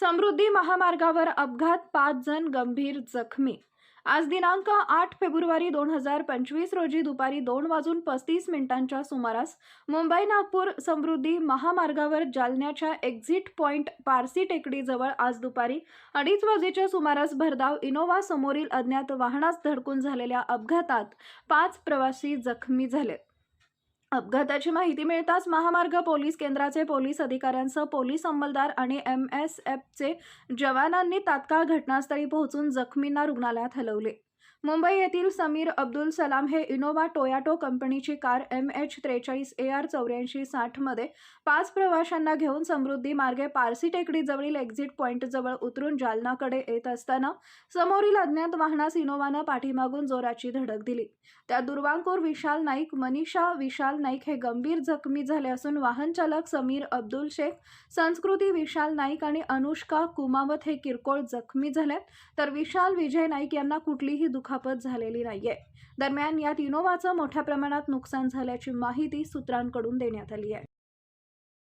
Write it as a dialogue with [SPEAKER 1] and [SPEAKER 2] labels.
[SPEAKER 1] समृद्धी महामार्गावर अपघात पाच जण गंभीर जखमी. आज दिनांक आठ फेब्रुवारी दोन हजार पंचवीस रोजी दुपारी दोन वाजून पस्तीस मिनिटांच्या सुमारास मुंबई नागपूर समृद्धी महामार्गावर जालन्याच्या एक्झिट पॉइंट पारसी टेकडीजवळ आज दुपारी अडीच वाजेच्या सुमारास भरधाव इनोव्हा समोरील अज्ञात वाहनास धडकून झालेल्या अपघातात पाच प्रवासी जखमी झाले अपघाताची माहिती मिळताच महामार्ग पोलीस केंद्राचे पोलीस अधिकाऱ्यांसह पोलीस अंमलदार आणि एम एस एफचे जवानांनी तात्काळ घटनास्थळी पोहोचून जखमींना रुग्णालयात हलवले. मुंबई येथील समीर अब्दुल सलाम हे इनोवा टोयाटो कंपनीची कार एम एच त्रेचाळीस ए आर चौऱ्याऐंशी साठमध्ये पाच प्रवाशांना घेऊन समृद्धी मार्गे पारसी टेकडीजवळील एक्झिट पॉईंटजवळ उतरून जालनाकडे येत असताना समोरील अज्ञात वाहनास इनोवानं पाठीमागून जोराची धडक दिली. त्या दुर्वांकूर विशाल नाईक मनीषा विशाल नाईक हे गंभीर जखमी झाले असून वाहन चालक समीर अब्दुल शेख संस्कृती विशाल नाईक आणि अनुष्का कुमावत हे किरकोळ जखमी झाले तर विशाल विजय नाईक यांना कुठलीही दुखापत झालेली नाहीये. दरम्यान यात इनोवाचं मोठ्या प्रमाणात नुकसान झाल्याची माहिती सूत्रांकडून देण्यात आली आहे.